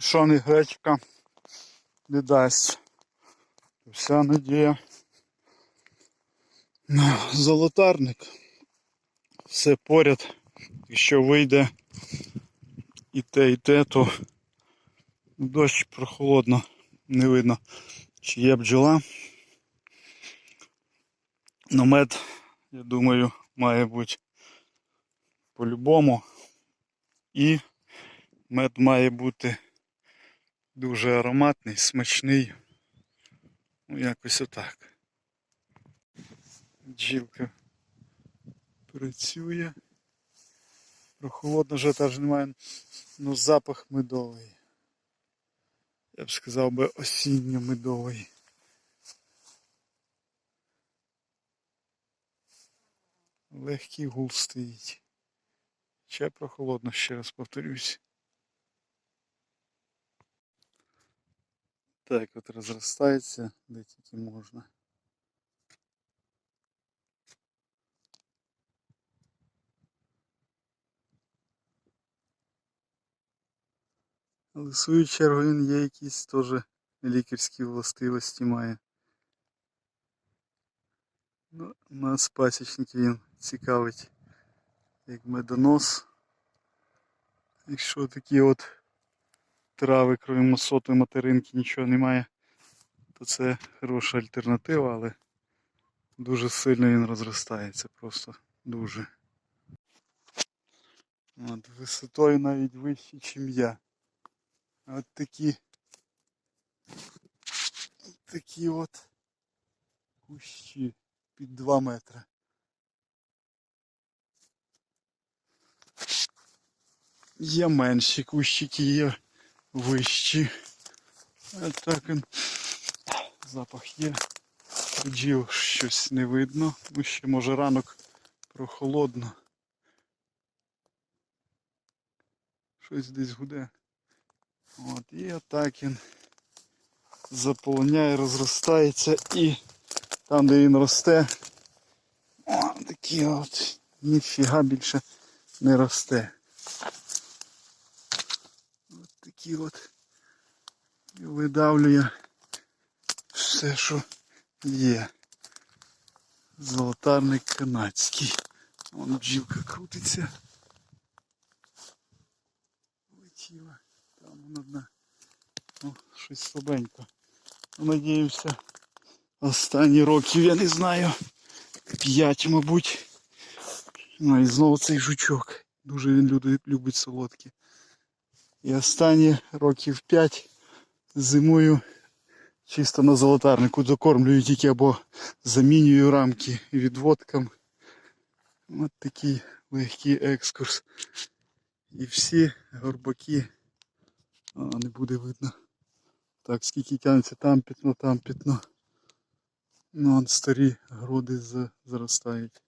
якщо не гречка не дасть, вся надія на золотарник. Все поряд. Якщо вийде і те, і те, то дощ прохолодно, не видно, чи є бджола. Но мед, я думаю, має бути по-любому. І мед має бути дуже ароматний, смачний. Ну, якось отак. Бджілка працює. Прохолодно вже теж немає, ну запах медовий. Я б сказав би осінньо-медовий. Легкий гул стоїть. Ще прохолодно, ще раз повторюсь. Так, от розростається, де тільки можна. Але в свою чергу він є якісь теж лікарські властивості має. Ну, нас пасічників він цікавить як медонос. Якщо такі от трави, крім сотої материнки, нічого немає, то це хороша альтернатива, але дуже сильно він розростається, просто дуже. От, висотою навіть вище, ніж я. От такі такі от кущі під 2 метри. Є менші кущики, є вищі. А так він запах є. Бджіл щось не видно, ну ще може ранок прохолодно. Щось десь гуде. От, і він заполоняє, розростається і там, де він росте, о, такі от ніфіга більше не росте. такі от і видавлює все, що є. Золотарник канадський. Вон бджілка крутиться. Летіла. Там вона одна. Ну, щось слабенько. Ну, Надіюся, останні років, я не знаю, п'ять, мабуть. Ну і знову цей жучок. Дуже він любить, любить солодкі. І останні років п'ять зимою чисто на золотарнику докормлюю тільки або замінюю рамки відводкам. От такий легкий екскурс. І всі горбаки а, не буде видно. Так, скільки тягнеться там пітно, там пітно. Ну, от старі гроди з- заростають.